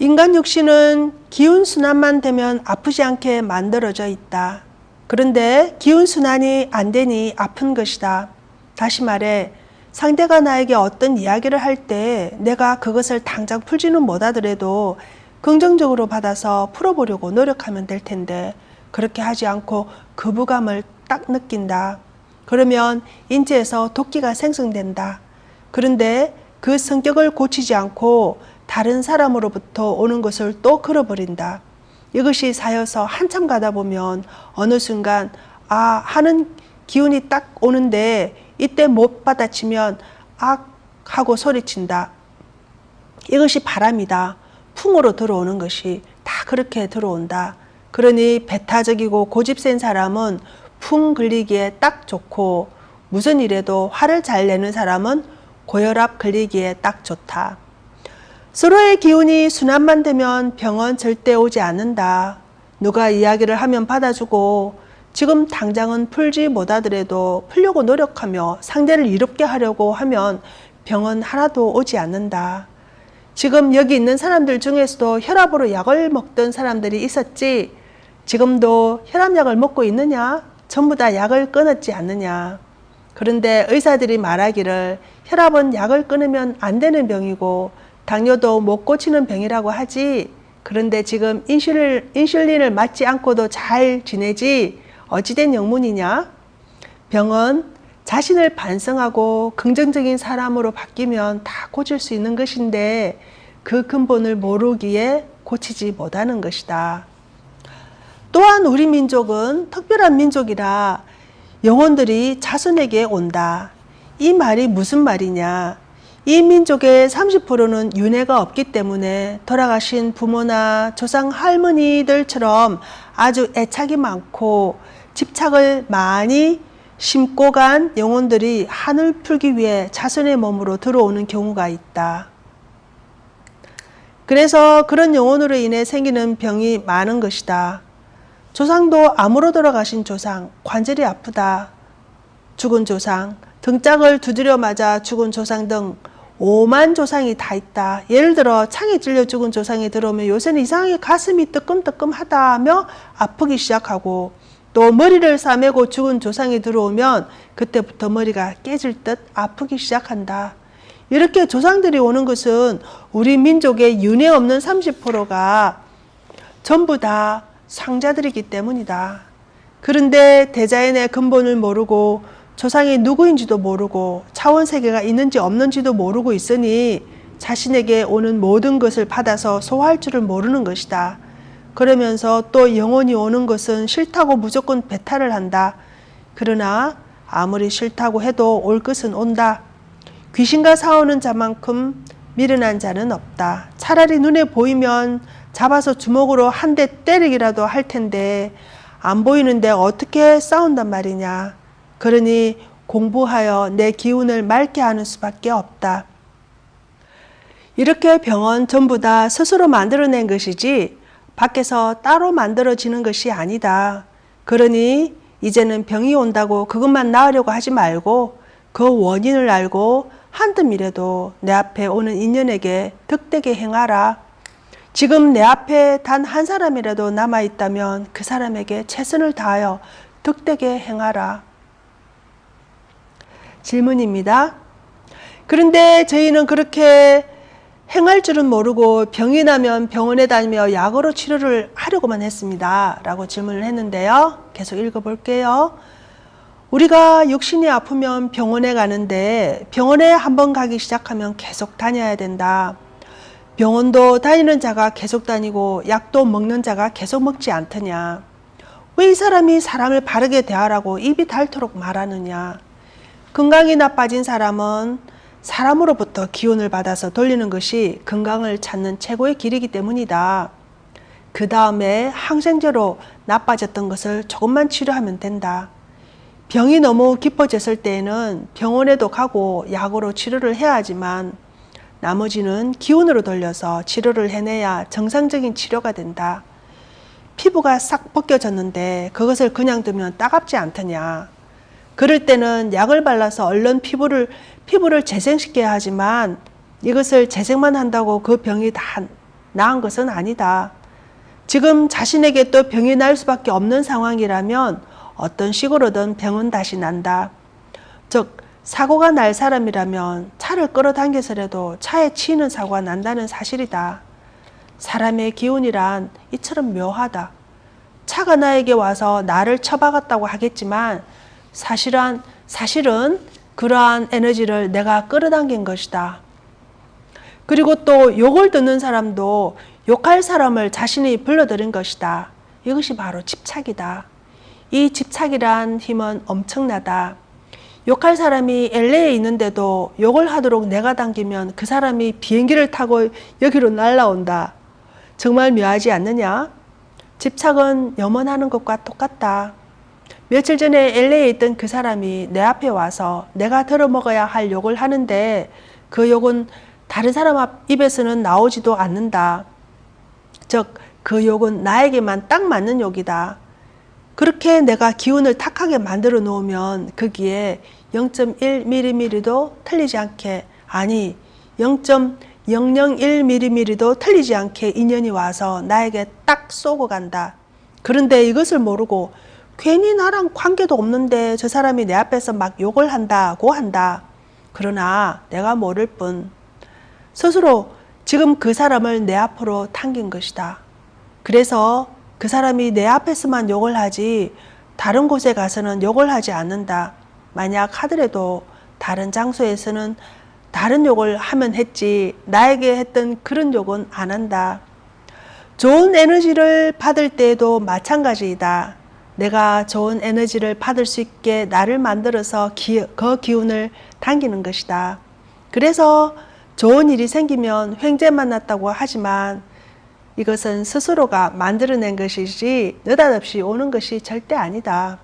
인간 육신은 기운 순환만 되면 아프지 않게 만들어져 있다. 그런데 기운 순환이 안 되니 아픈 것이다. 다시 말해, 상대가 나에게 어떤 이야기를 할 때 내가 그것을 당장 풀지는 못하더라도 긍정적으로 받아서 풀어보려고 노력하면 될 텐데 그렇게 하지 않고 거부감을 딱 느낀다. 그러면 인체에서 도끼가 생성된다. 그런데 그 성격을 고치지 않고 다른 사람으로부터 오는 것을 또 걸어버린다. 이것이 쌓여서 한참 가다 보면 어느 순간 아 하는 기운이 딱 오는데 이때 못 받아치면 악 하고 소리친다. 이것이 바람이다. 풍으로 들어오는 것이 다 그렇게 들어온다. 그러니 배타적이고 고집센 사람은 풍 걸리기에 딱 좋고 무슨 일에도 화를 잘 내는 사람은 고혈압 걸리기에 딱 좋다. 서로의 기운이 순환만 되면 병은 절대 오지 않는다. 누가 이야기를 하면 받아주고 지금 당장은 풀지 못하더라도 풀려고 노력하며 상대를 이롭게 하려고 하면 병은 하나도 오지 않는다. 지금 여기 있는 사람들 중에서도 혈압으로 약을 먹던 사람들이 있었지. 지금도 혈압약을 먹고 있느냐? 전부 다 약을 끊었지 않느냐? 그런데 의사들이 말하기를 혈압은 약을 끊으면 안 되는 병이고 당뇨도 못 고치는 병이라고 하지. 그런데 지금 인슐, 인슐린을 맞지 않고도 잘 지내지. 어찌된 영문이냐? 병은 자신을 반성하고 긍정적인 사람으로 바뀌면 다 고칠 수 있는 것인데 그 근본을 모르기에 고치지 못하는 것이다. 또한 우리 민족은 특별한 민족이라 영혼들이 자손에게 온다. 이 말이 무슨 말이냐? 이 민족의 30%는 윤회가 없기 때문에 돌아가신 부모나 조상 할머니들처럼 아주 애착이 많고 집착을 많이 심고 간 영혼들이 한을 풀기 위해 자손의 몸으로 들어오는 경우가 있다. 그래서 그런 영혼으로 인해 생기는 병이 많은 것이다. 조상도 암으로 돌아가신 조상, 관절이 아프다. 죽은 조상, 등짝을 두드려 맞아 죽은 조상 등 오만 조상이 다 있다. 예를 들어 창에 찔려 죽은 조상이 들어오면 요새는 이상하게 가슴이 뜨끔뜨끔하다 하며 아프기 시작하고 또 머리를 싸매고 죽은 조상이 들어오면 그때부터 머리가 깨질 듯 아프기 시작한다. 이렇게 조상들이 오는 것은 우리 민족의 윤회 없는 30%가 전부 다 상자들이기 때문이다. 그런데 대자연의 근본을 모르고 조상이 누구인지도 모르고 차원 세계가 있는지 없는지도 모르고 있으니 자신에게 오는 모든 것을 받아서 소화할 줄을 모르는 것이다. 그러면서 또 영혼이 오는 것은 싫다고 무조건 배탈을 한다. 그러나 아무리 싫다고 해도 올 것은 온다. 귀신과 싸우는 자만큼 미련한 자는 없다. 차라리 눈에 보이면 잡아서 주먹으로 한 대 때리기라도 할 텐데 안 보이는데 어떻게 싸운단 말이냐. 그러니 공부하여 내 기운을 맑게 하는 수밖에 없다. 이렇게 병은 전부 다 스스로 만들어낸 것이지 밖에서 따로 만들어지는 것이 아니다. 그러니 이제는 병이 온다고 그것만 나으려고 하지 말고 그 원인을 알고 한뜸이라도 내 앞에 오는 인연에게 득되게 행하라. 지금 내 앞에 단 한 사람이라도 남아 있다면 그 사람에게 최선을 다하여 득되게 행하라. 질문입니다. 그런데 저희는 그렇게 행할 줄은 모르고 병이 나면 병원에 다니며 약으로 치료를 하려고만 했습니다. 라고 질문을 했는데요. 계속 읽어볼게요. 우리가 육신이 아프면 병원에 가는데 병원에 한번 가기 시작하면 계속 다녀야 된다. 병원도 다니는 자가 계속 다니고 약도 먹는 자가 계속 먹지 않더냐. 왜 이 사람이 사람을 바르게 대하라고 입이 닳도록 말하느냐. 건강이 나빠진 사람은 사람으로부터 기운을 받아서 돌리는 것이 건강을 찾는 최고의 길이기 때문이다. 그 다음에 항생제로 나빠졌던 것을 조금만 치료하면 된다. 병이 너무 깊어졌을 때에는 병원에도 가고 약으로 치료를 해야 하지만 나머지는 기운으로 돌려서 치료를 해내야 정상적인 치료가 된다. 피부가 싹 벗겨졌는데 그것을 그냥 두면 따갑지 않더냐. 그럴 때는 약을 발라서 얼른 피부를, 피부를 재생시켜야 하지만 이것을 재생만 한다고 그 병이 다 나은 것은 아니다. 지금 자신에게 또 병이 날 수밖에 없는 상황이라면 어떤 식으로든 병은 다시 난다. 즉, 사고가 날 사람이라면 차를 끌어당겨서라도 차에 치이는 사고가 난다는 사실이다. 사람의 기운이란 이처럼 묘하다. 차가 나에게 와서 나를 쳐박았다고 하겠지만 사실은 사실은 그러한 에너지를 내가 끌어당긴 것이다. 그리고 또 욕을 듣는 사람도 욕할 사람을 자신이 불러들인 것이다. 이것이 바로 집착이다. 이 집착이란 힘은 엄청나다. 욕할 사람이 LA에 있는데도 욕을 하도록 내가 당기면 그 사람이 비행기를 타고 여기로 날라온다. 정말 묘하지 않느냐? 집착은 염원하는 것과 똑같다. 며칠 전에 LA에 있던 그 사람이 내 앞에 와서 내가 들어먹어야 할 욕을 하는데 그 욕은 다른 사람 앞 입에서는 나오지도 않는다. 즉, 그 욕은 나에게만 딱 맞는 욕이다. 그렇게 내가 기운을 탁하게 만들어 놓으면 거기에 0.1mm도 틀리지 않게, 아니, 0.001mm도 틀리지 않게 인연이 와서 나에게 딱 쏘고 간다. 그런데 이것을 모르고 괜히 나랑 관계도 없는데 저 사람이 내 앞에서 막 욕을 한다고 한다. 그러나 내가 모를 뿐 스스로 지금 그 사람을 내 앞으로 당긴 것이다. 그래서 그 사람이 내 앞에서만 욕을 하지 다른 곳에 가서는 욕을 하지 않는다. 만약 하더라도 다른 장소에서는 다른 욕을 하면 했지 나에게 했던 그런 욕은 안 한다. 좋은 에너지를 받을 때에도 마찬가지이다. 내가 좋은 에너지를 받을 수 있게 나를 만들어서 기, 그 기운을 당기는 것이다. 그래서 좋은 일이 생기면 횡재 만났다고 하지만 이것은 스스로가 만들어낸 것이지 느닷없이 오는 것이 절대 아니다.